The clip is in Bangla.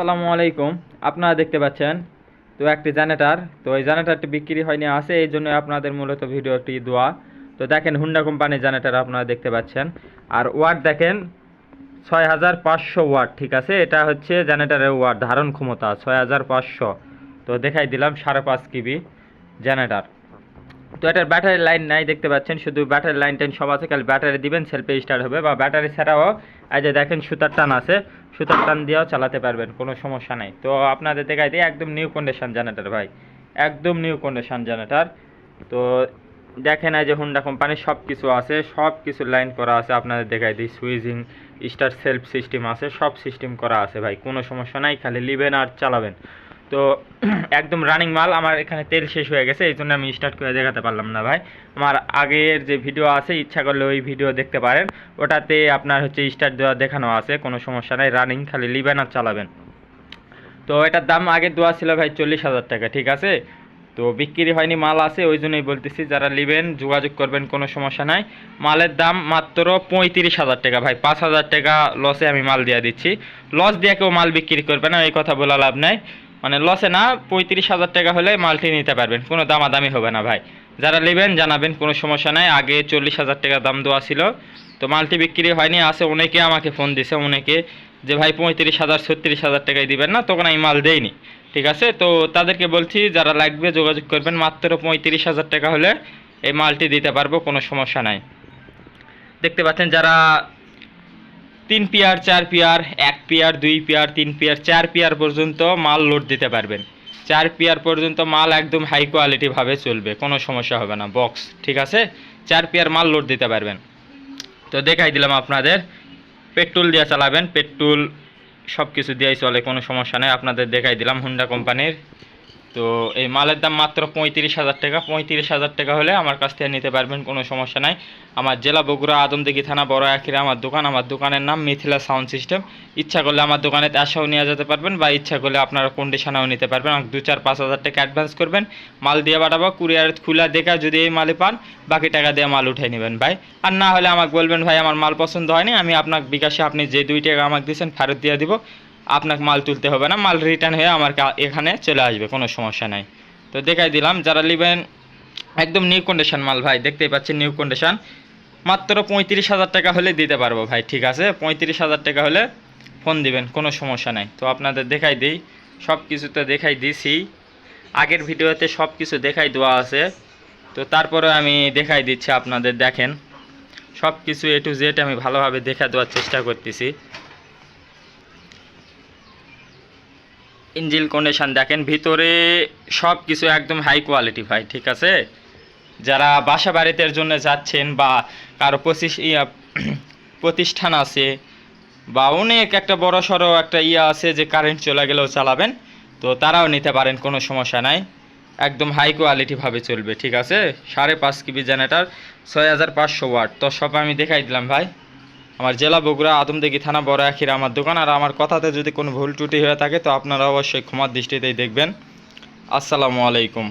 আসসালামু আলাইকুম। আপনারা দেখতে পাচ্ছেন, তো একটি জেনারেটার তো এই জেনারেটারটি বিক্রি হয়নি, আছে, এই জন্য আপনাদের মূলত ভিডিওটি দেওয়া তো দেখেন হুন্ডা কোম্পানির জেনারেটার আপনারা দেখতে পাচ্ছেন। আর ওয়াট দেখেন, ছয় হাজার পাঁচশো ওয়াট ঠিক আছে? এটা হচ্ছে জেনারেটারের ওয়াট ধারণ ক্ষমতা, ছয় হাজার পাঁচশো। তো দেখাই দিলাম, সাড়ে পাঁচ কিবি জেনারেটার তো এটার ব্যাটারি লাইন নাই দেখতে পাচ্ছেন, শুধু ব্যাটারি লাইন টাইন সব আছে, খালি ব্যাটারি দিবেন সেলফে স্টার্ট হবে, বা ব্যাটারি ছাড়াও এই যে দেখেন সুতার টান আছে, সুতার টান দিয়েও চালাতে পারবেন, কোনো সমস্যা নাই। তো আপনাদের দেখাই দিই, একদম নিউ কন্ডিশন জেনারেটার ভাই, একদম নিউ কন্ডিশন জেনারেটার তো দেখেন এই যে হুন্ডা কোম্পানির সব কিছু আছে সব কিছু লাইন করা আছে, আপনাদের দেখাই দিই সুইজিং স্টার সেলফ সিস্টেম আছে, সব সিস্টেম করা আছে ভাই, কোনো সমস্যা নাই, খালি লিবেন আর চালাবেন। তো একদম রানিং মাল, আমার এখানে তেল শেষ হয়ে গেছে, এই জন্য আমি স্টার্ট করে দেখাতে পারলাম না ভাই। আমার আগের যে ভিডিও আছে, ইচ্ছা করলে ওই ভিডিও দেখতে পারেন। ওটাতে আপনার হচ্ছে স্টার্ট দেওয়া, দেখানো আছে, কোনো সমস্যা নাই রানিং খালি লিবেন আর চালাবেন। তো এটার দাম আগে দেওয়া ছিল ভাই চল্লিশ হাজার টাকা, ঠিক আছে? তো বিক্রি হয়নি, মাল আছে, ওই জন্যই বলতেছি, যারা নেবেন যোগাযোগ করবেন, কোনো সমস্যা নাই। মালের দাম মাত্র পঁয়ত্রিশ হাজার টাকা ভাই, পাঁচ হাজার টাকা লসে আমি মাল দিয়ে দিচ্ছি। লস দিয়ে কেউ মাল বিক্রি করবে না, এই কথা বলা লাভ নাই। মানে লসে না, পঁয়ত্রিশ হাজার টাকা হলে মালটি নিতে পারবেন। কোনো দামাদামি হবে না ভাই। যারা নেবেন জানাবেন, কোনো সমস্যা নাই। আগে চল্লিশ হাজার টাকা দাম দেওয়া ছিল। তো মালটি বিক্রি হয়নি, আছে অনেকে আমাকে ফোন দিছে, অনেকে যে ভাই পঁয়ত্রিশ হাজার, ছত্রিশ হাজার টাকায় দিবেন না, তখন আমি মাল দেইনি। ঠিক আছে? তো তাদেরকে বলছি, যারা লাগবে যোগাযোগ করবেন, মাত্র পঁয়ত্রিশ হাজার টাকা হলে এই মালটি দিতে পারব, কোনো সমস্যা নাই। দেখতে পাচ্ছেন যারা তিন পিয়ার, চার পিয়ার, এক পিয়ার, দুই পিয়ার, তিন পিয়ার, চার পিয়ার পর্যন্ত মাল লোড দিতে পারবেন। চার পিয়ার পর্যন্ত মাল একদম হাই কোয়ালিটিভাবে চলবে, কোনো সমস্যা হবে না বক্স ঠিক আছে? চার পিয়ার মাল লোড দিতে পারবেন। তো দেখাই দিলাম আপনাদের, পেট্রোল দিয়ে চালাবেন, পেট্রোল সব কিছু দিয়েই চলে, কোনো সমস্যা নেই। আপনাদের দেখাই দিলাম হুন্ডা কোম্পানির তো এই মালের দাম মাত্র পঁয়ত্রিশ হাজার টাকা। পঁয়ত্রিশ হাজার টাকা হলে আমার কাছ থেকে নিতে পারবেন, কোনো সমস্যা নাই। আমার জেলা বগুড়া, আদমদিঘি থানা, বড় আখিরে আমার দোকান। আমার দোকানের নাম মিথিলা সাউন্ড সিস্টেম। ইচ্ছা করলে আমার দোকানে আসাও নিয়ে যেতে পারবেন বা ইচ্ছা করলে আপনারা কন্ডিশনেও নিতে পারবেন। দু চার, পাঁচ হাজার টাকা অ্যাডভান্স করবেন। মাল দিয়ে পাঠাবো কুরিয়ার খুলা দেখা যদি এই মালে পান, বাকি টাকা দিয়ে মাল উঠাই নেবেন ভাই। আর না হলে আমাকে বলবেন, ভাই, আমার মাল পছন্দ হয়নি। আমি আপনার বিকাশে আপনি যে দুই টাকা আমাকে দিয়েছেন, ফেরত দিয়ে দিব। আপনাকে মাল তুলতে হবে না, মাল রিটার্ন হয়ে আমার এখানে চলে আসবে, কোনো সমস্যা নাই। তো দেখাই দিলাম, যারা নেবেন, একদম নিউ কন্ডিশন মাল ভাই, দেখতেই পাচ্ছেন নিউ কন্ডিশন মাত্র পঁয়ত্রিশ হাজার টাকা হলে দিতে পারব ভাই, ঠিক আছে? পঁয়ত্রিশ হাজার টাকা হলে ফোন দিবেন, কোনো সমস্যা নাই। তো আপনাদের দেখাই দিই সব কিছুতে দেখাই দিছি। আগের ভিডিওতে সব কিছু দেখাই দেওয়া আছে। তো তারপরে আমি দেখাই দিচ্ছি আপনাদের, দেখেন। সব কিছু এ টু জেড আমি ভালোভাবে দেখা দেওয়ার চেষ্টা করতেছি। ইঞ্জিল কন্ডিশন দেখেন, ভিতরে সব কিছু একদম হাই কোয়ালিটি ভাই, ঠিক আছে? যারা বাসা বাড়িতে জন্য যাচ্ছেন বা কারও প্রতিষ্ঠান আছে বা অনেক একটা বড় সড়ো একটা ইয়া আছে যে কারেন্ট চলে গেলেও চালাবেন, তো তারাও নিতে পারেন, কোনো সমস্যা নাই। একদম হাই কোয়ালিটিভাবে চলবে, ঠিক আছে? সাড়ে পাঁচ কিবি জেনারেটার, ছয় হাজার পাঁচশো ওয়াট। তো সব আমি দেখাই দিলাম ভাই। আমার জেলা বগুড়া আদমদিঘি থানা বড় আখিরা আমার দোকান। আর আমার কথাতে যদি কোনো ভুল ত্রুটি হয়ে থাকে, তো আপনারা অবশ্যই ক্ষমার দৃষ্টিতেই দেখবেন। আসসালামু আলাইকুম।